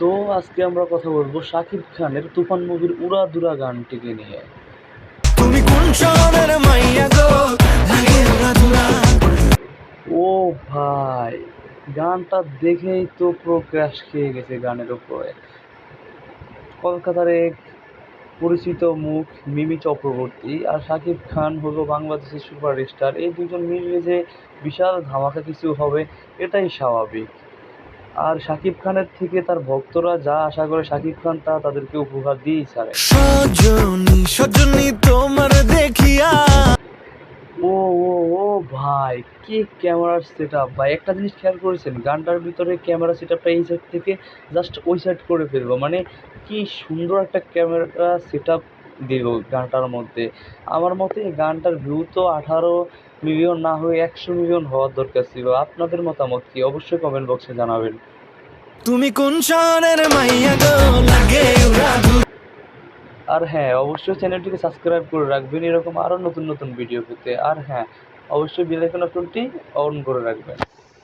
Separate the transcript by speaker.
Speaker 1: তো আজকে আমরা কথা বলব শাকিব খানের তুফান মুভির উড়াধুরা গানটিকে নিয়ে।
Speaker 2: তুমি কোন শহরের মাইয়া গো?
Speaker 1: ও ভাই গানটা দেখেই তো পুরো ক্র্যাশ খেয়ে গেছে গানের উপরে। কলকাতার এক পরিচিত মুখ মিমি চক্রবর্তী আর শাকিব খান হলো বাংলাদেশের সুপারস্টার। এই দুজন মিলিয়ে যে বিশাল ধামাকা কিছু হবে এটাই স্বাভাবিক। আর শাকিব খানের থেকে তার ভক্তরা যা আশা করে শাকিব খান তা তাদেরকে উপহার দিয়েই ছাড়ে।
Speaker 2: সজনী সজনী তোমার দেখিয়া।
Speaker 1: ও ও ও ভাই কি ক্যামেরার সেট আপ ভাই। একটা জিনিস খেয়াল করেছেন গানটার ভিতরে ক্যামেরা সেট আপটা এই সাইড থেকে জাস্ট ওই সাইড করে ফেলব। মানে কি সুন্দর একটা ক্যামেরা সেট আপ দিল গানটার মধ্যে। আমার মতে গানটার ভিউ তো আঠারো মিলিয়ন না হয়ে একশো মিলিয়ন হওয়ার দরকার ছিল। আপনাদের মতামত কি? অবশ্যই কমেন্ট বক্সে জানাবেন।
Speaker 2: তুমি কোন শহরের মাইয়া গো? লাগে
Speaker 1: আর হ্যাঁ অবশ্যই চ্যানেলটিকে সাবস্ক্রাইব করে রাখবেন। এরকম আরও নতুন নতুন ভিডিও পেতে। আর হ্যাঁ অবশ্যই বেল আইকন অপশনটি অন করে রাখবেন।